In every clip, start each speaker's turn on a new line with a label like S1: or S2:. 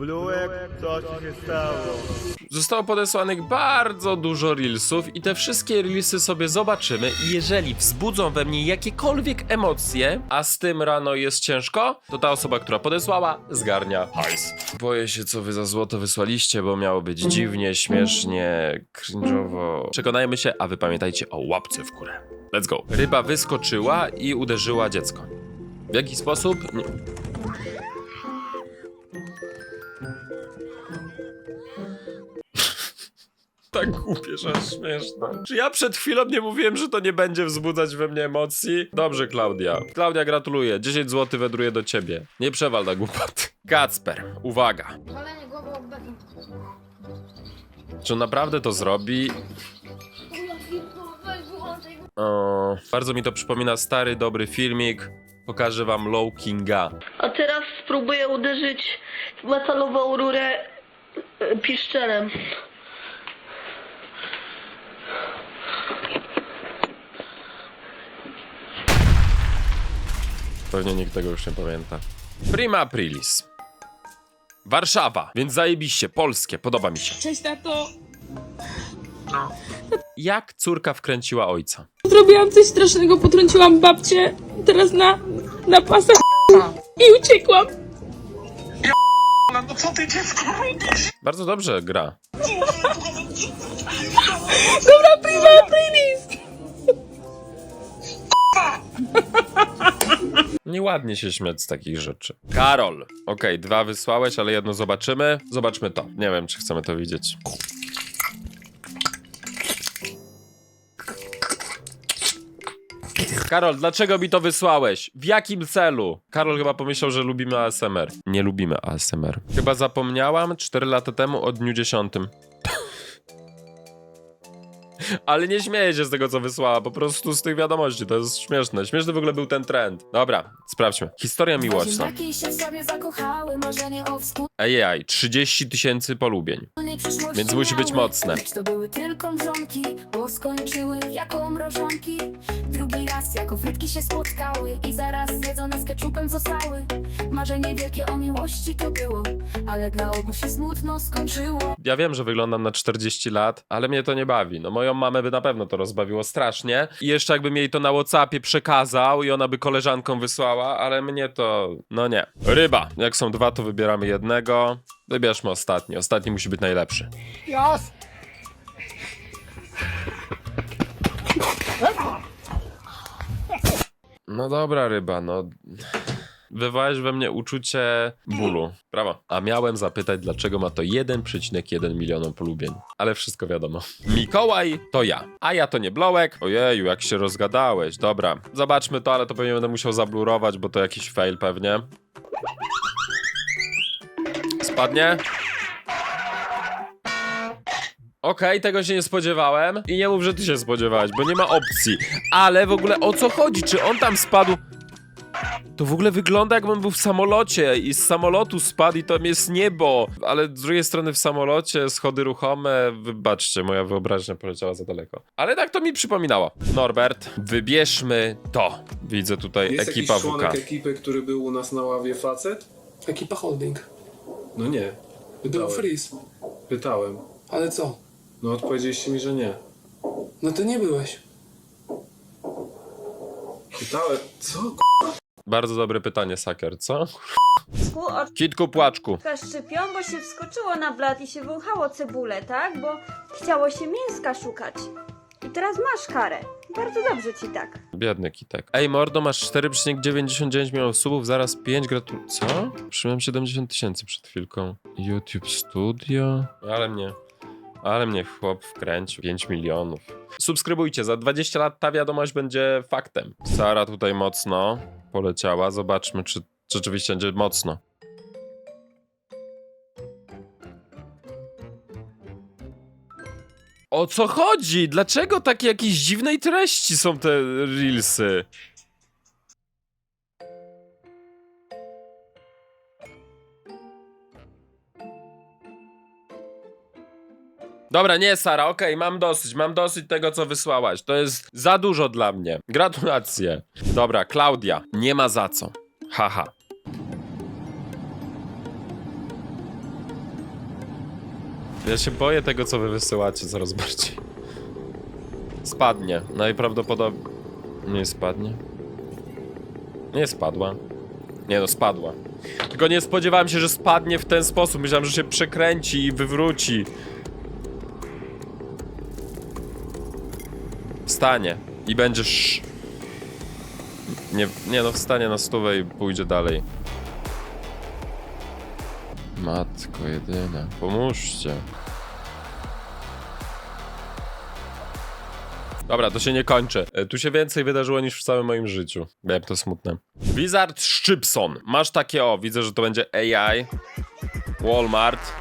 S1: Bluek, co ci się stało?
S2: Zostało podesłanych bardzo dużo reelsów i te wszystkie reelsy sobie zobaczymy i jeżeli wzbudzą we mnie jakiekolwiek emocje, a z tym rano jest ciężko, to ta osoba, która podesłała, zgarnia hajs. Boję się, co wy za złoto wysłaliście, bo miało być dziwnie, śmiesznie, cringe'owo. Przekonajmy się, a wy pamiętajcie o łapce w górę. Let's go. Ryba wyskoczyła i uderzyła dziecko. W jaki sposób? Nie. tak głupie, że aż śmieszne. Czy ja przed chwilą nie mówiłem, że to nie będzie wzbudzać we mnie emocji? Dobrze, Klaudia. Klaudia, gratuluję. 10 zł wędruje do ciebie. Nie przewal na głupoty. Kacper, uwaga.
S3: Walenie głową od beki.
S2: Czy on naprawdę to zrobi?
S3: Weź wyłączaj.
S2: O, bardzo mi to przypomina stary, dobry filmik. Pokażę wam Low Kinga.
S4: A teraz spróbuję uderzyć w metalową rurę piszczelem.
S2: Pewnie nikt tego już nie pamięta. Prima Aprilis. Warszawa, więc zajebiście, polskie, podoba mi się.
S5: Cześć, tato.
S2: Jak córka wkręciła ojca?
S5: Zrobiłam coś strasznego, potrąciłam babcię. Teraz na, na pasach i uciekłam.
S2: Bardzo dobrze gra.
S5: Dobra, prima aprilis.
S2: Nieładnie się śmiać z takich rzeczy. Karol. Okej, dwa wysłałeś, ale jedno zobaczymy. Zobaczmy to. Nie wiem, czy chcemy to widzieć. Karol, dlaczego mi to wysłałeś? W jakim celu? Karol chyba pomyślał, że lubimy ASMR. Nie lubimy ASMR. Chyba zapomniałam 4 lata temu o dniu 10. Ale nie śmieję się z tego, co wysłała, po prostu z tych wiadomości, to jest śmieszne. Śmieszny w ogóle był ten trend. Dobra, sprawdźmy. Historia miłosna.
S6: Ziemniaki się w sobie zakochały, marzenie o
S2: AI, 30 tysięcy polubień.
S6: przyszłości
S2: Więc musi być
S6: miały.
S2: mocne.
S6: Lecz to były tylko mrzonki, bo skończyły jako mrożonki. Drugi raz jako frytki się spotkały i zaraz zjedzone z keczupem zostały. Marzenie wielkie o miłości to było, ale dla obu się smutno skończyło.
S2: Ja wiem, że wyglądam na 40 lat, ale mnie to nie bawi. No moją mamę by na pewno to rozbawiło strasznie. I jeszcze jakbym jej to na Whatsappie przekazał i ona by koleżankom wysłała, ale mnie to... no nie. Ryba. Jak są dwa, to wybieramy jednego. Wybierzmy ostatni. Ostatni musi być najlepszy.
S1: Jas!
S2: No dobra, ryba, no. Wywołałeś we mnie uczucie bólu. Brawo. A miałem zapytać, dlaczego ma to 1,1 miliona polubień. Ale wszystko wiadomo. Mikołaj to ja. A ja to nie Blołek. Ojeju, jak się rozgadałeś. Dobra. Zobaczmy to, ale to pewnie będę musiał zablurować, bo to jakiś fail pewnie. Spadnie. Okej, tego się nie spodziewałem. I nie mów, że ty się spodziewałeś, bo nie ma opcji. Ale w ogóle o co chodzi? Czy on tam spadł? To w ogóle wygląda jakbym był w samolocie i z samolotu spadł i tam jest niebo. Ale z drugiej strony w samolocie schody ruchome. Wybaczcie, moja wyobraźnia poleciała za daleko. Ale tak to mi przypominało. Norbert, wybierzmy to. Widzę tutaj
S7: Jest
S2: ekipa
S7: jakiś członek
S2: WK.
S7: ekipy, który był u nas na ławie facet?
S8: Ekipa holding.
S7: No nie.
S8: Był
S7: Pytałem.
S8: freeze.
S7: Pytałem.
S8: Ale co?
S7: No odpowiedzieliście mi, że nie.
S8: No ty nie byłeś.
S7: Pytałem. Co?
S2: Bardzo dobre pytanie, Saker, co?
S9: Ku oczka
S2: Kitku płaczku.
S9: szczypią, bo się wskoczyło na blat i się wąchało cebulę, tak? Bo chciało się mięska szukać. I teraz masz karę. Bardzo dobrze ci tak.
S2: Biedny kitek. Ej, mordo, masz 4,99 milionów subów, zaraz 5 gratul... Co? Przyjąłem 70 tysięcy przed chwilką. YouTube Studio? Ale mnie... Ale mnie chłop wkręcił. 5 milionów. Subskrybujcie, za 20 lat ta wiadomość będzie faktem. Sara tutaj mocno poleciała. Zobaczmy, czy rzeczywiście będzie mocno. O co chodzi? Dlaczego takie jakieś dziwnej treści są te reelsy? Dobra, nie Sara, okej, mam dosyć, mam dosyć tego, co wysłałaś. To jest za dużo dla mnie. Gratulacje. Dobra, Klaudia, nie ma za co. Haha. Ja się boję tego, co wy wysyłacie coraz bardziej. Spadnie. Najprawdopodobniej... Nie spadnie. Nie spadła. Nie no, spadła. Tylko nie spodziewałem się, że spadnie w ten sposób. Myślałem, że się przekręci i wywróci. Wstanie. I będziesz... Nie, nie no, wstanie na stówę i pójdzie dalej. Matko jedyna, pomóżcie. Dobra, to się nie kończy. E, Tu się więcej wydarzyło niż w całym moim życiu. Wiem, to smutne. Wizard Szczypson. Masz takie, o, widzę, że to będzie AI. Walmart.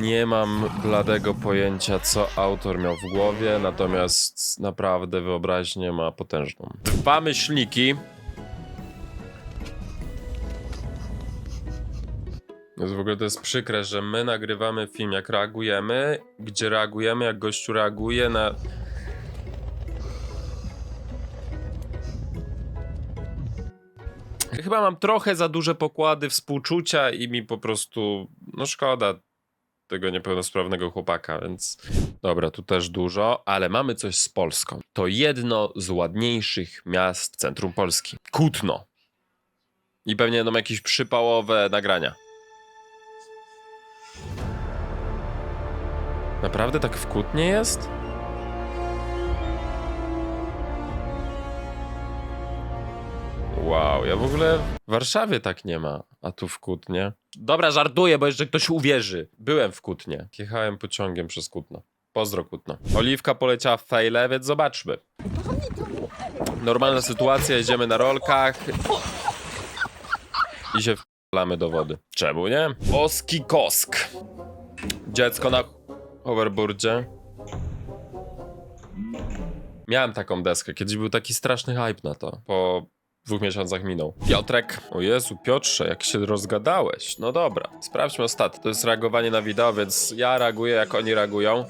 S2: Nie mam bladego pojęcia, co autor miał w głowie, natomiast naprawdę wyobraźnię ma potężną. Dwa myślniki. Więc w ogóle to jest przykre, że my nagrywamy film, jak reagujemy, gdzie reagujemy, jak gościu reaguje na. Chyba mam trochę za duże pokłady współczucia i mi po prostu. No szkoda tego niepełnosprawnego chłopaka, więc. Dobra, tu też dużo, ale mamy coś z Polską. To jedno z ładniejszych miast w centrum Polski. Kutno. I pewnie będą jakieś przypałowe nagrania. Naprawdę tak w Kutnie jest? Wow, ja w ogóle w Warszawie tak nie ma, a tu w Kutnie. Dobra, żartuję, bo jeszcze ktoś uwierzy. Byłem w Kutnie. Jechałem pociągiem przez Kutno. Pozdro Kutno. Oliwka poleciała w fejle, więc zobaczmy. Normalna sytuacja, jedziemy na rolkach i się wlamy do wody. Czemu nie? Oski Kosk. Dziecko na hoverboardzie. Miałem taką deskę, kiedyś był taki straszny hype na to. Po dwóch miesiącach minął. Piotrek. O Jezu, Piotrze, jak się rozgadałeś. No dobra, sprawdźmy ostatni. To jest reagowanie na wideo, więc ja reaguję, jak oni reagują.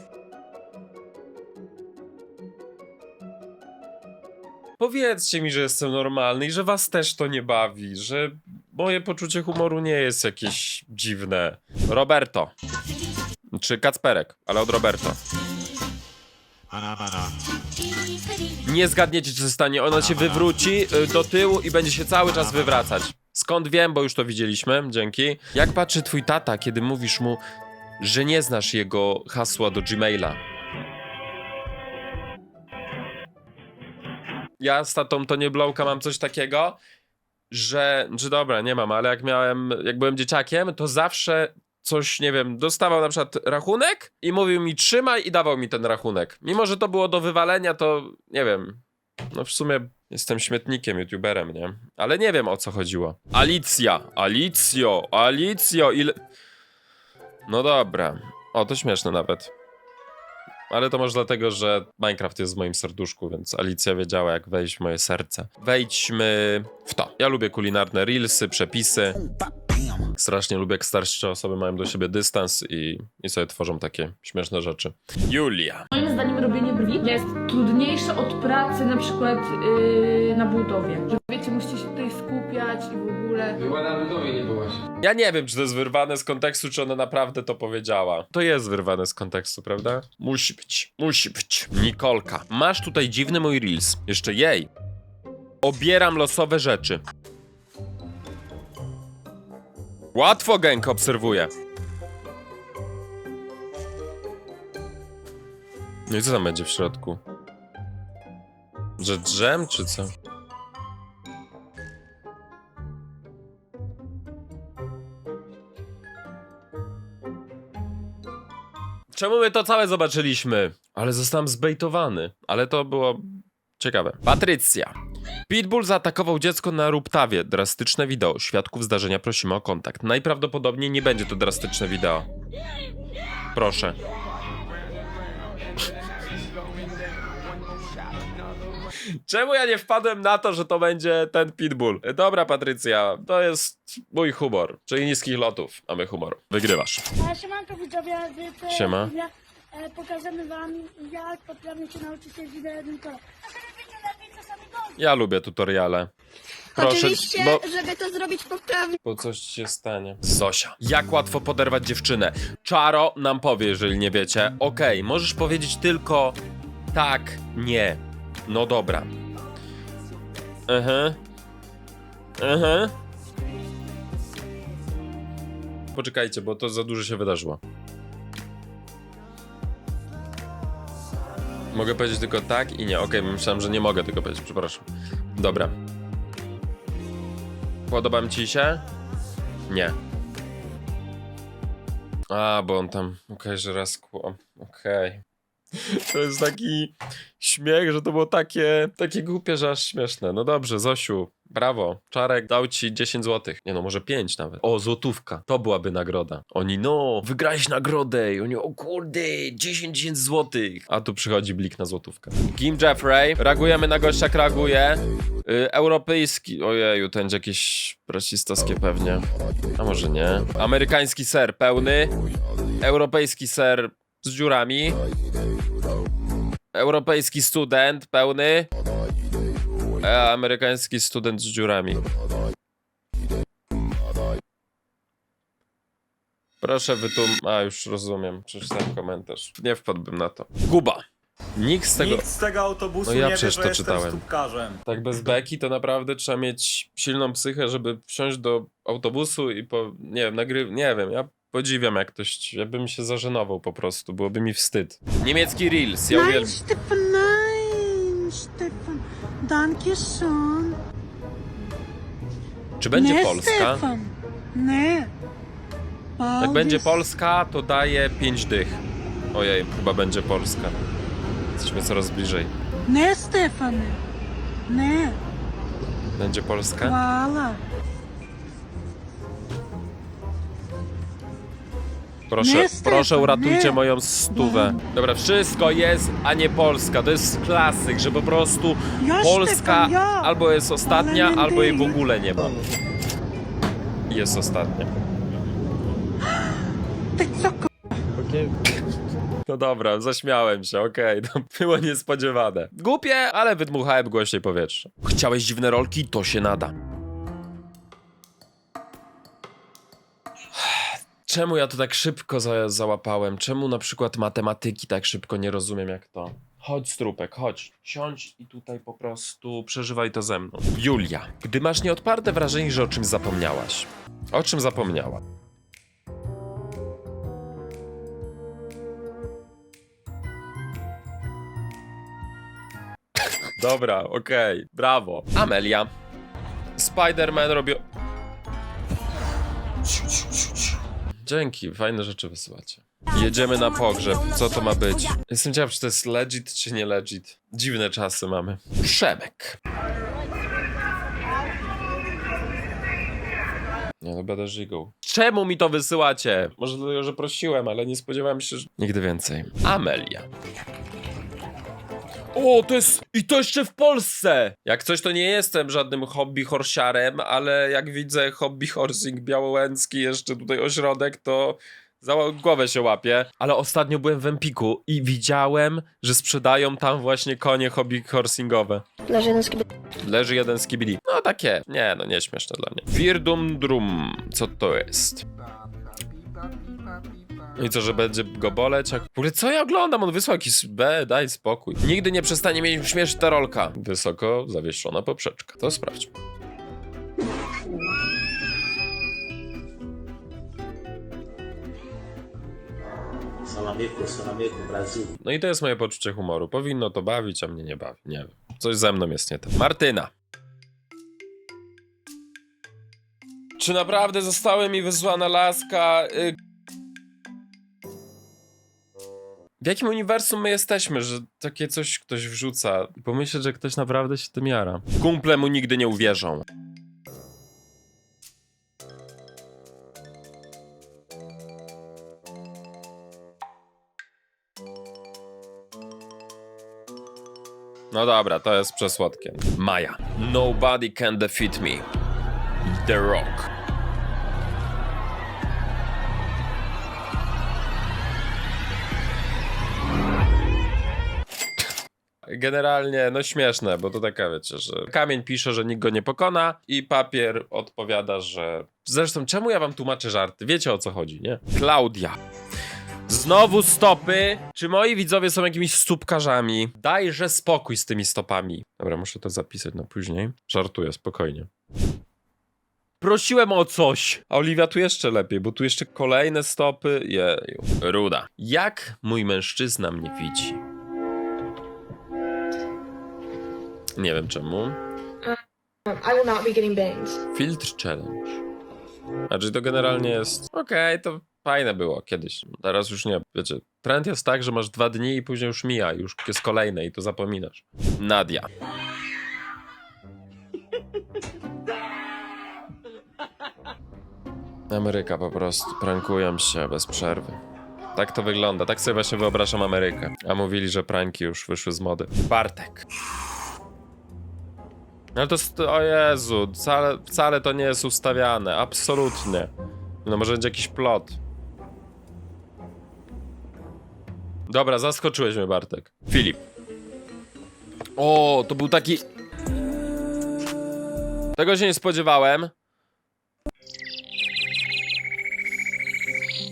S2: Powiedzcie mi, że jestem normalny i że was też to nie bawi, że moje poczucie humoru nie jest jakieś dziwne. Roberto. Czy Kacperek, ale od Roberto. Nie zgadniecie, co się stanie. Ona się wywróci y, do tyłu i będzie się cały czas wywracać. Skąd wiem, bo już to widzieliśmy. Dzięki. Jak patrzy twój tata, kiedy mówisz mu, że nie znasz jego hasła do Gmaila? Ja z tatą to nie blowka mam coś takiego, że, że dobra, nie mam, ale jak miałem, jak byłem dzieciakiem, to zawsze coś, nie wiem, dostawał na przykład rachunek i mówił mi trzymaj i dawał mi ten rachunek. Mimo, że to było do wywalenia, to nie wiem. No w sumie jestem śmietnikiem, youtuberem, nie? Ale nie wiem o co chodziło. Alicja, Alicjo, Alicjo, ile... No dobra. O, to śmieszne nawet. Ale to może dlatego, że Minecraft jest w moim serduszku, więc Alicja wiedziała, jak wejść w moje serce. Wejdźmy w to. Ja lubię kulinarne reelsy, przepisy. Strasznie lubię, jak starsze osoby mają do siebie dystans i, i sobie tworzą takie śmieszne rzeczy. Julia.
S5: Moim zdaniem robienie brwi jest trudniejsze od pracy na przykład yy, na budowie. Że wiecie, musicie się tutaj skupiać i w ogóle...
S8: Chyba na budowie nie byłaś.
S2: Ja nie wiem, czy to jest wyrwane z kontekstu, czy ona naprawdę to powiedziała. To jest wyrwane z kontekstu, prawda? Musi być, musi być. Nikolka, masz tutaj dziwny mój reels. Jeszcze jej. Obieram losowe rzeczy. Łatwo gęk obserwuję. No i co tam będzie w środku? Że drzem, czy co? Czemu my to całe zobaczyliśmy? Ale zostałem zbejtowany. Ale to było ciekawe. Patrycja. Pitbull zaatakował dziecko na Ruptawie. Drastyczne wideo. Świadków zdarzenia prosimy o kontakt. Najprawdopodobniej nie będzie to drastyczne wideo. Proszę. Czemu ja nie wpadłem na to, że to będzie ten Pitbull? Dobra, Patrycja, to jest mój humor. Czyli niskich lotów mamy humor. Wygrywasz.
S3: E, Siemanko widzowie, w
S2: Siema.
S3: filmie, e, pokażemy wam jak potrafię się nauczyć jeździć na jednym kole.
S2: Ja lubię tutoriale. Proszę,
S3: Oczywiście,
S2: bo,
S3: żeby to zrobić poprawnie.
S2: bo coś się stanie. Zosia. Jak łatwo poderwać dziewczynę? Czaro nam powie, jeżeli nie wiecie. Okej, możesz powiedzieć tylko tak, nie. No dobra. Mhm. Mhm. Poczekajcie, bo to za dużo się wydarzyło. Mogę powiedzieć tylko tak i nie. Okej, myślałem, że nie mogę tego powiedzieć, przepraszam. Dobra. Podobam ci się? Nie. A, bo on tam. Okej, że raz. Okej. To jest taki śmiech, że to było takie, takie głupie, że aż śmieszne. No dobrze, Zosiu, brawo. Czarek dał ci 10 złotych. Nie no, może 5 nawet. O, złotówka. To byłaby nagroda. Oni, no, wygrałeś nagrodę. I oni, o kurde, 10 10 złotych. A tu przychodzi blik na złotówkę. Kim Jeffrey. Reagujemy na gościa, reaguje. Y, europejski. Ojeju, ten jakieś rasistowskie pewnie. A może nie. Amerykański ser pełny. Europejski ser z dziurami. Europejski student pełny. A amerykański student z dziurami. Proszę wytum... A, już rozumiem. Przeczytałem komentarz. Nie wpadłbym na to. Kuba. Nikt z tego...
S1: Nikt z tego autobusu
S2: No ja
S1: nie wie,
S2: przecież
S1: że
S2: to
S1: jestem
S2: czytałem.
S1: stópkarzem.
S2: Tak bez beki to naprawdę trzeba mieć silną psychę, żeby wsiąść do autobusu i po... Nie wiem, nagry... Nie wiem, ja podziwiam jak ktoś... Ja bym się zażenował po prostu, byłoby mi wstyd. Niemiecki Reels, ja uwielbiam...
S10: Stefan, nein, Stefan. Danke schön.
S2: Czy będzie
S10: nie,
S2: Polska?
S10: Stefan. Nie.
S2: Jak będzie. Polska, to daje 5 dych. Ojej, chyba będzie Polska. Jesteśmy coraz bliżej.
S10: Nie, Stefanie. Nie.
S2: Będzie Polska?
S10: Hvala.
S2: Proszę,
S10: Nie, Stefan,
S2: proszę uratujcie
S10: nie.
S2: moją stówę. Dobra, wszystko jest, a nie Polska. To jest klasyk, że po prostu
S10: Ja,
S2: Polska
S10: Stefan, ja.
S2: albo jest ostatnia,
S10: Ale nie
S2: albo jej w ogóle nie ma. Jest ostatnia.
S10: Ty co, k***?
S2: No dobra, zaśmiałem się, okej, to było niespodziewane. Głupie, ale wydmuchałem głośniej powietrze. Chciałeś dziwne rolki? To się nada. Czemu ja to tak szybko za załapałem? Czemu na przykład matematyki tak szybko nie rozumiem jak to? Chodź, strupek, chodź. Siądź i tutaj po prostu przeżywaj to ze mną. Julia, gdy masz nieodparte wrażenie, że o czymś zapomniałaś. O czym zapomniała? Dobra, okej, brawo. Amelia. Spider-Man robił. Dzięki, fajne rzeczy wysyłacie. Jedziemy na pogrzeb. Co to ma być? Jestem ciekaw, czy to jest legit, czy nie legit. Dziwne czasy mamy. Przemek. Nie no, będę żigą. Czemu mi to wysyłacie? Może dlatego, że prosiłem, ale nie spodziewałem się, że... Nigdy więcej. Amelia. O, to jest... I to jeszcze w Polsce! Jak coś, to nie jestem żadnym hobby horsiarem, ale jak widzę hobby horsing białołęcki, jeszcze tutaj ośrodek, to za głowę się łapię. Ale ostatnio byłem w Empiku i widziałem, że sprzedają tam właśnie konie hobby horsingowe.
S4: Leży jeden z
S2: Leży jeden z kibili. No takie, nie no, nieśmieszne dla mnie. Virdum drum, co to jest? No I co, że będzie go boleć? Jak... W ogóle co ja oglądam? On wysłał jakiś B, daj spokój. Nigdy nie przestanie mieć śmieszyć ta rolka. Wysoko zawieszona poprzeczka. To sprawdźmy. No i to jest moje poczucie humoru. Powinno to bawić, a mnie nie bawi. Nie wiem. Coś ze mną jest nie tak. Martyna. Czy naprawdę została mi wysłana laska? Y... jakim uniwersum my jesteśmy, że takie coś ktoś wrzuca i pomyśleć, że ktoś naprawdę się tym jara? Kumple mu nigdy nie uwierzą. No dobra, to jest przesłodkie. Maja. Nobody can defeat me. The Rock. Generalnie, no śmieszne, bo to taka, wiecie, że kamień pisze, że nikt go nie pokona i papier odpowiada, że... Zresztą, czemu ja wam tłumaczę żarty? Wiecie o co chodzi, nie? Klaudia. Znowu stopy. Czy moi widzowie są jakimiś stópkarzami? Dajże spokój z tymi stopami. Dobra, muszę to zapisać na później. Żartuję, spokojnie. Prosiłem o coś. A Oliwia tu jeszcze lepiej, bo tu jeszcze kolejne stopy. Jeju. Ruda. Jak mój mężczyzna mnie widzi? Nie wiem czemu.
S5: I will not be getting bangs.
S2: Filtr challenge. Znaczy to generalnie jest. Okej, to fajne było kiedyś. Teraz już nie. Wiecie, trend jest tak, że masz dwa dni i później już mija, już jest kolejne i to zapominasz. Nadia. Ameryka po prostu. Prankują się bez przerwy. Tak to wygląda. Tak sobie właśnie wyobrażam Amerykę. A mówili, że pranki już wyszły z mody. Bartek. No to jest, o Jezu, wcale, wcale to nie jest ustawiane, absolutnie. No może będzie jakiś plot. Dobra, zaskoczyłeś mnie Bartek. Filip. O, to był taki... Tego się nie spodziewałem.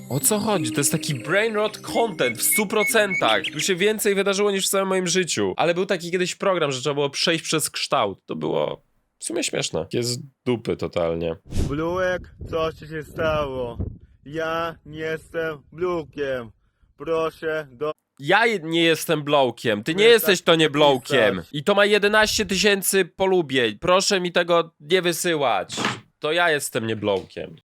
S2: O co chodzi? To jest taki brain rot content w 100%. Tu się więcej wydarzyło niż w całym moim życiu. Ale był taki kiedyś program, że trzeba było przejść przez kształt. To było w sumie śmieszne. Jest dupy totalnie.
S1: Bluek, co ci się stało? Ja nie jestem Blukiem. Proszę do...
S2: Ja nie jestem blowkiem, ty nie jesteś to nie blowkiem. I to ma 11 tysięcy polubień. Proszę mi tego nie wysyłać. To ja jestem nie blowkiem.